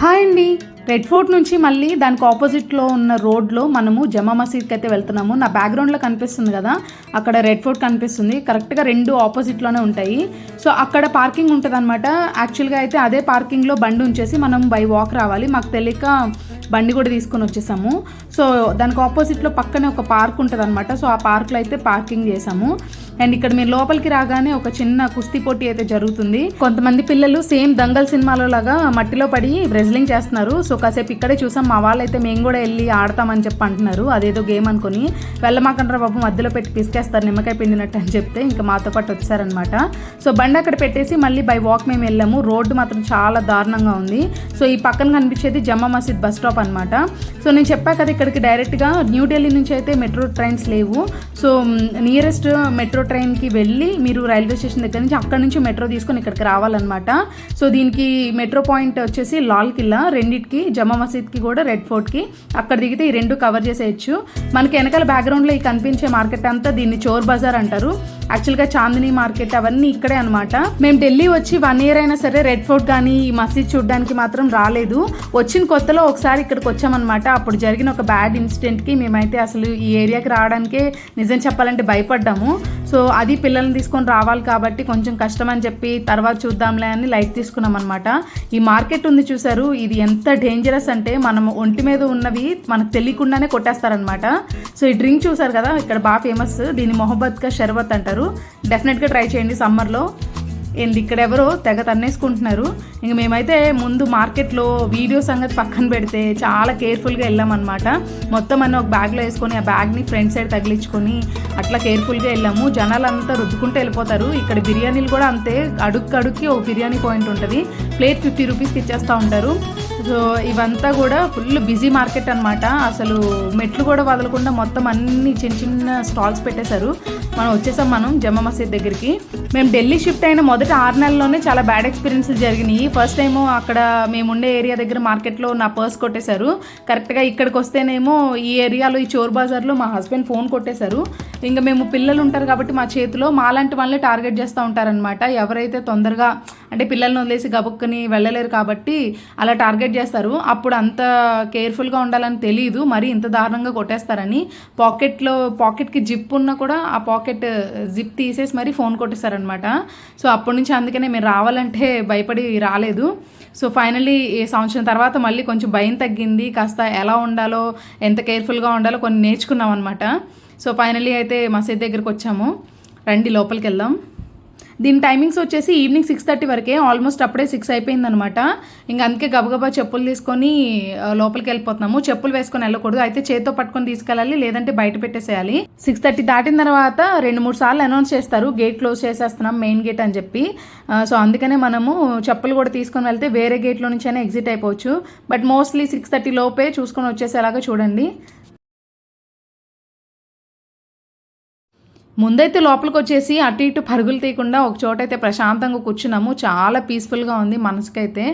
Hi అండి. Red fort నుంచి మళ్ళీ దానికి ఆపోజిట్లో ఉన్న రోడ్లో మనము జమా మసీద్కి అయితే వెళ్తున్నాము. నా బ్యాక్గ్రౌండ్లో కనిపిస్తుంది కదా అక్కడ రెడ్ ఫోర్ట్ కనిపిస్తుంది. కరెక్ట్గా రెండు ఆపోజిట్లోనే ఉంటాయి. సో అక్కడ పార్కింగ్ ఉంటుంది అనమాట యాక్చువల్గా అయితే అదే పార్కింగ్లో బండి ఉంచేసి మనం బై వాక్ రావాలి. మాకు తెలియక బండి కూడా తీసుకొని వచ్చేసాము. సో దానికి ఆపోజిట్లో పక్కనే ఒక పార్క్ ఉంటుంది అనమాట సో ఆ పార్క్లో అయితే పార్కింగ్ చేసాము. అండ్ ఇక్కడ మీరు లోపలికి రాగానే ఒక చిన్న కుస్తీ పోటీ అయితే జరుగుతుంది. కొంతమంది పిల్లలు సేమ్ దంగల్ సినిమాలో లాగా మట్టిలో పడి రెజ్లింగ్ చేస్తున్నారు. సో కాసేపు ఇక్కడే చూసాం మా వాళ్ళు అయితే మేము కూడా వెళ్ళి ఆడతామని చెప్పి అంటున్నారు. అదేదో గేమ్ అనుకుని వెళ్ళమాకంటారా బాబు మధ్యలో పెట్టి పిసికేస్తారు నిమ్మకాయ పిండినట్టు అని చెప్తే ఇంకా మాతో పాటు వచ్చారనమాట సో బండి అక్కడ పెట్టేసి మళ్ళీ బై వాక్ మేము వెళ్ళాము. రోడ్డు మాత్రం చాలా దారుణంగా ఉంది. సో ఈ పక్కన కనిపించేది జమ్మా మసీద్ బస్ స్టాప్ అనమాట సో నేను చెప్పా కదా ఇక్కడికి డైరెక్ట్గా న్యూఢిల్లీ నుంచి అయితే మెట్రో ట్రైన్స్ లేవు. సో నియరెస్ట్ మెట్రో ట్రైన్కి వెళ్ళి మీరు రైల్వే స్టేషన్ దగ్గర నుంచి అక్కడ నుంచి మెట్రో తీసుకొని ఇక్కడికి రావాలన్నమాట. సో దీనికి మెట్రో పాయింట్ వచ్చేసి లాల్ కిల్లా. రెండిటికి జమా మసీద్కి కూడా రెడ్ ఫోర్ట్కి. అక్కడ దిగితే ఈ రెండు కవర్ చేసేయచ్చు. మనకి వెనకాల బ్యాక్గ్రౌండ్లో ఈ కనిపించే మార్కెట్ అంతా దీన్ని చోర్ బజార్ అంటారు. యాక్చువల్గా చాందిని మార్కెట్ అవన్నీ ఇక్కడే అనమాట మేము ఢిల్లీ వచ్చి వన్ ఇయర్ అయినా సరే రెడ్ ఫోర్ట్ కానీ ఈ మసీద్ చూడడానికి మాత్రం రాలేదు. వచ్చిన కొత్తలో ఒకసారి ఇక్కడికి వచ్చామన్నమాట. అప్పుడు జరిగిన ఒక బ్యాడ్ ఇన్సిడెంట్కి మేమైతే అసలు ఈ ఏరియాకి రావడానికే నిజం చెప్పాలంటే భయపడ్డాము. సో అది పిల్లల్ని తీసుకొని రావాలి కాబట్టి కొంచెం కష్టం అని చెప్పి తర్వాత చూద్దాంలే అని లైట్ తీసుకున్నాం అనమాట ఈ మార్కెట్ ఉంది చూసారు ఇది ఎంత డేంజరస్ అంటే మనం ఒంటి మీద ఉన్నవి మనకు తెలియకుండానే కొట్టేస్తారనమాట సో ఈ డ్రింక్ చూసారు కదా ఇక్కడ బాగా ఫేమస్ దీన్ని మొహబ్బత్ కా షర్బత్ అంటారు డెఫినెట్గా ట్రై చేయండి సమ్మర్లో. వీళ్ళు ఇక్కడ ఎవరో తెగ తన్నేసుకుంటున్నారు. ఇంక మేమైతే ముందు మార్కెట్లో వీడియో సంగతి పక్కన పెడితే చాలా కేర్ఫుల్గా వెళ్ళామన్నమాట. మొత్తం అన్న ఒక బ్యాగ్లో వేసుకొని ఆ బ్యాగ్ని ఫ్రంట్ సైడ్ తగిలించుకొని అట్లా కేర్ఫుల్గా వెళ్ళాము. జనాలంతా రుద్దుకుంటూ వెళ్ళిపోతారు. ఇక్కడ బిర్యానీలు కూడా అంతే అడుక్కి అడుక్కి ఒక బిర్యానీ పాయింట్ ఉంటుంది. ప్లేట్ ఫిఫ్టీ రూపీస్కి ఇచ్చేస్తూ ఉంటారు. సో ఇవంతా కూడా ఫుల్ బిజీ మార్కెట్ అనమాట అసలు మెట్లు కూడా వదలకుండా మొత్తం అన్ని చిన్న చిన్న స్టాల్స్ పెట్టేశారు. మనం వచ్చేసాం మనం జమ్మా మసీద్ దగ్గరికి. మేము ఢిల్లీ షిఫ్ట్ అయిన మొదటి ఆరు నెలల్లోనే చాలా బ్యాడ్ ఎక్స్పీరియన్స్లు జరిగినాయి. ఫస్ట్ టైము అక్కడ మేము ఉండే ఏరియా దగ్గర మార్కెట్లో నా పర్స్ కొట్టేశారు. కరెక్ట్గా ఇక్కడికి వస్తేనేమో ఈ ఏరియాలో ఈ చోర్ బజార్లో మా హస్బెండ్ ఫోన్ కొట్టేశారు. ఇంకా మేము పిల్లలు ఉంటారు కాబట్టి మా చేతిలో మాలాంటి వాళ్ళని టార్గెట్ చేస్తూ ఉంటారనమాట ఎవరైతే తొందరగా అంటే పిల్లల్ని వదిలేసి గబుక్కుని వెళ్ళలేరు కాబట్టి అలా టార్గెట్ చేస్తారు. అప్పుడు అంత కేర్ఫుల్గా ఉండాలని తెలియదు మరి ఇంత దారుణంగా కొట్టేస్తారని పాకెట్లో పాకెట్కి జిప్ ఉన్నా కూడా ఆ పాకెట్ జిప్ తీసేసి మరీ ఫోన్ కొట్టేస్తారనమాట సో అప్పటి నుంచి అందుకనే మీరు రావాలంటే భయపడి రాలేదు. సో ఫైనలీ ఈ సంవత్సరం తర్వాత మళ్ళీ కొంచెం భయం తగ్గింది. కాస్త ఎలా ఉండాలో ఎంత కేర్ఫుల్గా ఉండాలో కొన్ని నేర్చుకున్నాం అనమాట సో ఫైనలీ అయితే మసీద్ దగ్గరికి వచ్చాము. రండి లోపలికి వెళ్దాం. దీని టైమింగ్స్ వచ్చేసి ఈవినింగ్ సిక్స్ థర్టీ వరకే ఆల్మోస్ట్ అప్పుడే సిక్స్ అయిపోయిందనమాట ఇంకా అందుకే గబగబా చెప్పులు తీసుకొని లోపలికి వెళ్ళిపోతున్నాము. చెప్పులు వేసుకొని వెళ్ళకూడదు. అయితే చేతితో పట్టుకొని తీసుకెళ్ళాలి లేదంటే బయట పెట్టేసేయాలి. సిక్స్ థర్టీ దాటిన తర్వాత రెండు మూడు సార్లు అనౌన్స్ చేస్తారు. గేట్ క్లోజ్ చేసేస్తున్నాం మెయిన్ గేట్ అని చెప్పి. సో అందుకనే మనము చెప్పులు కూడా తీసుకొని వెళ్తే వేరే గేట్లో నుంచి అయినా ఎగ్జిట్ అయిపోవచ్చు. బట్ మోస్ట్లీ సిక్స్ థర్టీ లోపే చూసుకొని వచ్చేసేలాగా చూడండి. ముందైతే లోపలికి వచ్చేసి అటు ఇటు పరుగులు తీయకుండా ఒక చోట అయితే ప్రశాంతంగా కూర్చున్నాము. చాలా పీస్ఫుల్గా ఉంది మనసుకైతే.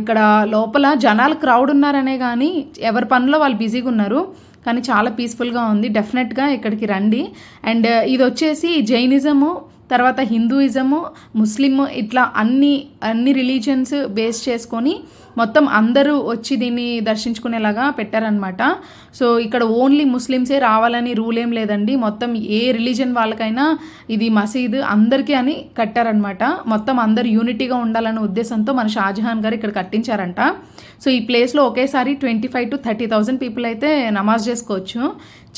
ఇక్కడ లోపల జనాలు క్రౌడ్ ఉన్నారనే కానీ ఎవరి పనిలో వాళ్ళు బిజీగా ఉన్నారు. కానీ చాలా పీస్ఫుల్గా ఉంది. డెఫినెట్గా ఇక్కడికి రండి. అండ్ ఇది వచ్చేసి జైనిజము తర్వాత హిందూయిజము ముస్లిం ఇట్లా అన్ని అన్ని రిలీజియన్స్ బేస్ చేసుకొని మొత్తం అందరూ వచ్చి దీన్ని దర్శించుకునేలాగా పెట్టారనమాట సో ఇక్కడ ఓన్లీ ముస్లిమ్సే రావాలని రూల్ ఏం లేదండి. మొత్తం ఏ రిలీజన్ వాళ్ళకైనా ఇది మసీద్ అందరికీ అని కట్టారనమాట మొత్తం అందరు యూనిటీగా ఉండాలనే ఉద్దేశంతో మన షాజహాన్ గారు ఇక్కడ కట్టించారంట. సో ఈ ప్లేస్లో ఒకేసారి twenty five to thirty thousand people అయితే నమాజ్ చేసుకోవచ్చు.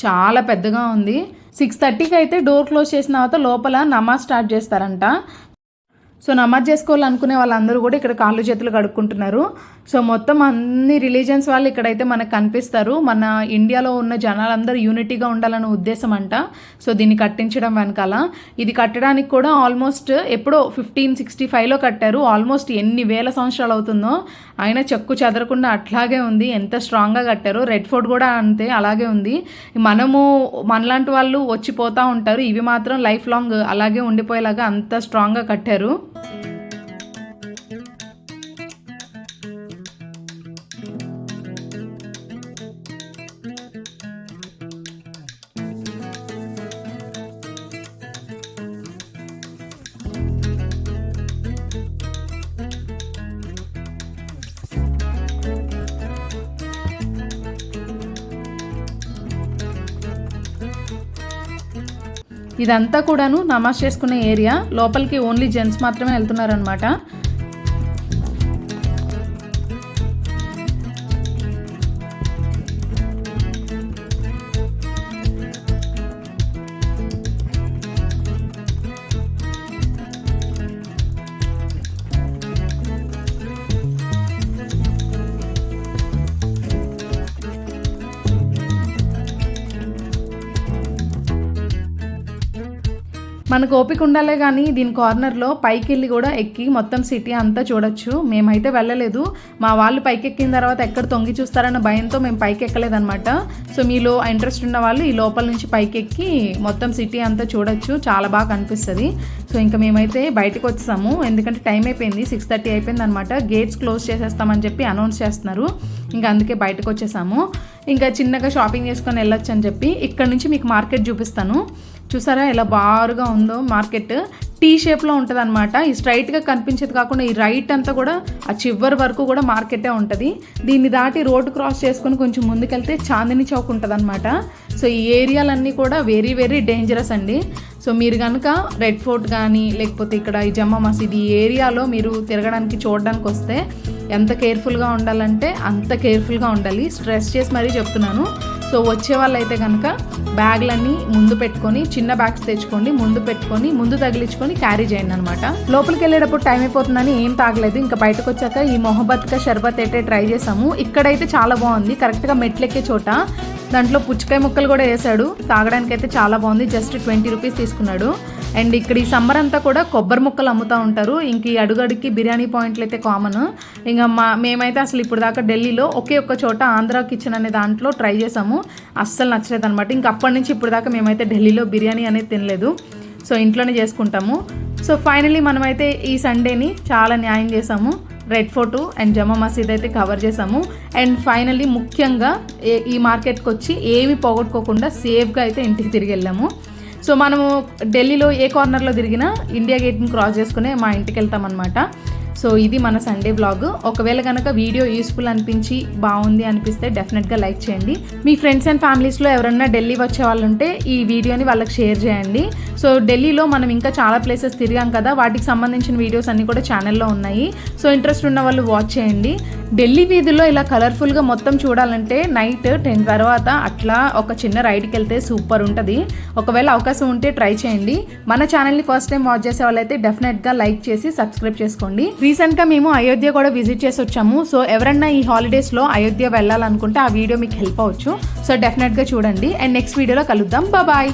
చాలా పెద్దగా ఉంది. సిక్స్ థర్టీకి అయితే డోర్ క్లోజ్ చేసిన తర్వాత లోపల నమాజ్ స్టార్ట్ చేస్తారంట. సో నమాజ్ చేసుకోవాలనుకునే వాళ్ళందరూ కూడా ఇక్కడ కాళ్ళు చేతులు కడుక్కుంటున్నారు. సో మొత్తం అన్ని రిలీజియన్స్ వాళ్ళు ఇక్కడైతే మనకు కనిపిస్తారు. మన ఇండియాలో ఉన్న జనాలందరూ యూనిటీగా ఉండాలనే ఉద్దేశం అంట. సో దీన్ని కట్టించడం వెనకాల. ఇది కట్టడానికి కూడా ఆల్మోస్ట్ ఎప్పుడో ఫిఫ్టీన్ సిక్స్టీ ఫైవ్లో కట్టారు. ఆల్మోస్ట్ ఎన్ని వేల సంవత్సరాలు అవుతుందో. అయినా చెక్కు చెదరకుండా అట్లాగే ఉంది. ఎంత స్ట్రాంగ్గా కట్టారో. రెడ్ ఫోర్ట్ కూడా అంతే అలాగే ఉంది. మనము మనలాంటి వాళ్ళు వచ్చిపోతూ ఉంటారు. ఇవి మాత్రం లైఫ్ లాంగ్ అలాగే ఉండిపోయేలాగా అంత స్ట్రాంగ్గా కట్టారు. ఇదంతా కూడాను నమాజ్ చేసుకునే ఏరియా. లోపలికి ఓన్లీ జెంట్స్ మాత్రమే వెళ్తున్నారనమాట మనకు ఓపిక ఉండాలే కానీ దీని కార్నర్లో పైకి వెళ్ళి కూడా ఎక్కి మొత్తం సిటీ అంతా చూడొచ్చు. మేమైతే వెళ్ళలేదు. మా వాళ్ళు పైకి ఎక్కిన తర్వాత ఎక్కడ తొంగి చూస్తారన్న భయంతో మేము పైకి ఎక్కలేదన్నమాట సో మీలో ఇంట్రెస్ట్ ఉన్న వాళ్ళు ఈ లోపల నుంచి పైకి ఎక్కి మొత్తం సిటీ అంతా చూడొచ్చు. చాలా బాగా కనిపిస్తుంది సో ఇంకా మేమైతే బయటకు వచ్చాము. ఎందుకంటే టైం అయిపోయింది. సిక్స్ థర్టీ అయిపోయింది అనమాట గేట్స్ క్లోజ్ చేసేస్తామని చెప్పి అనౌన్స్ చేస్తున్నారు. ఇంకా అందుకే బయటకు వచ్చేసాము ఇంకా చిన్నగా షాపింగ్ చేసుకొని వెళ్ళొచ్చు అని చెప్పి ఇక్కడ నుంచి మీకు మార్కెట్ చూపిస్తాను. చూసారా ఎలా బారుగా ఉందో మార్కెట్. టీ షేప్లో ఉంటుంది అనమాట ఈ స్ట్రైట్గా కనిపించేది కాకుండా ఈ రైట్ అంతా కూడా ఆ చివరి వరకు కూడా మార్కెటే ఉంటుంది. దీన్ని దాటి రోడ్డు క్రాస్ చేసుకొని కొంచెం ముందుకెళ్తే చాందిని చౌక్ ఉంటుంది అనమాట సో ఈ ఏరియాలన్నీ కూడా వెరీ వెరీ డేంజరస్ అండి. సో మీరు కనుక రెడ్ ఫోర్ట్ కానీ లేకపోతే ఇక్కడ ఈ జమ్మా మసీద్ ఈ ఏరియాలో మీరు తిరగడానికి చూడడానికి వస్తే ఎంత కేర్ఫుల్గా ఉండాలంటే అంత కేర్ఫుల్గా ఉండాలి. స్ట్రెస్ చేసి మరీ చెప్తున్నాను. సో వచ్చే వాళ్ళైతే కనుక బ్యాగ్లన్నీ ముందు పెట్టుకొని చిన్న బ్యాగ్స్ తెచ్చుకోండి ముందు పెట్టుకొని ముందు తగిలించుకొని క్యారీ చేయండి అనమాట లోపలికి వెళ్ళేటప్పుడు టైం అయిపోతుందని ఏం తాగలేదు. ఇంకా బయటకు వచ్చాక ఈ మొహబత్ షర్బత్ అయితే ట్రై చేసాము ఇక్కడైతే చాలా బాగుంది. కరెక్ట్గా మెట్లెక్కే చోట దాంట్లో పుచ్చకాయ ముక్కలు కూడా వేసాడు తాగడానికి అయితే చాలా బాగుంది. జస్ట్ ట్వంటీ రూపీస్ తీసుకున్నాడు. అండ్ ఇక్కడ ఈ సమ్మర్ అంతా కూడా కొబ్బరి ముక్కలు అమ్ముతూ ఉంటారు. ఇంక ఈ అడుగడికి బిర్యానీ పాయింట్లు అయితే కామన్ ఇంకా మా మేమైతే అసలు ఇప్పుడు దాకా ఢిల్లీలో ఒకే ఒక్క చోట ఆంధ్ర కిచెన్ అనే దాంట్లో ట్రై చేసాము. అస్సలు నచ్చలేదు అనమాట ఇంక అప్పటి నుంచి ఇప్పుడు దాకా మేమైతే ఢిల్లీలో బిర్యానీ అనేది తినలేదు. సో ఇంట్లోనే చేసుకుంటాము. సో ఫైనలీ మనమైతే ఈ సండేని చాలా న్యాయం చేసాము. రెడ్ ఫోర్టు అండ్ జమా మసీద్ అయితే కవర్ చేసాము. అండ్ ఫైనలీ ముఖ్యంగా ఈ మార్కెట్కి వచ్చి ఏమి పోగొట్టుకోకుండా సేఫ్గా అయితే ఇంటికి తిరిగి వెళ్ళాము. సో మనము ఢిల్లీలో ఏ కార్నర్లో తిరిగినా ఇండియా గేట్ని క్రాస్ చేసుకునే మా ఇంటికి వెళ్తామన్నమాట. సో ఇది మన సండే బ్లాగ్ ఒకవేళ కనుక వీడియో యూస్ఫుల్ అనిపించి బాగుంది అనిపిస్తే డెఫినెట్గా లైక్ చేయండి. మీ ఫ్రెండ్స్ అండ్ ఫ్యామిలీస్లో ఎవరన్నా ఢిల్లీ వచ్చే వాళ్ళు ఉంటే ఈ వీడియోని వాళ్ళకి షేర్ చేయండి. సో ఢిల్లీలో మనం ఇంకా చాలా ప్లేసెస్ తిరిగాం కదా వాటికి సంబంధించిన వీడియోస్ అన్నీ కూడా ఛానల్లో ఉన్నాయి. సో ఇంట్రెస్ట్ ఉన్న వాళ్ళు వాచ్ చేయండి. ఢిల్లీ వీధుల్లో ఇలా కలర్ఫుల్గా మొత్తం చూడాలంటే నైట్ టెన్ తర్వాత అట్లా ఒక చిన్న రైడ్కి వెళ్తే సూపర్ ఉంటుంది. ఒకవేళ అవకాశం ఉంటే ట్రై చేయండి. మన ఛానల్ని ఫస్ట్ టైం వాచ్ చేసే వాళ్ళైతే డెఫినెట్గా లైక్ చేసి సబ్స్క్రైబ్ చేసుకోండి. రీసెంట్గా మేము అయోధ్య కూడా విజిట్ చేసి వచ్చాము. సో ఎవరన్నా ఈ హాలిడేస్లో అయోధ్య వెళ్ళాలనుకుంటే ఆ వీడియో మీకు హెల్ప్ అవ్వచ్చు. సో డెఫినెట్గా చూడండి. అండ్ నెక్స్ట్ వీడియోలో కలుద్దాం. బాయ్.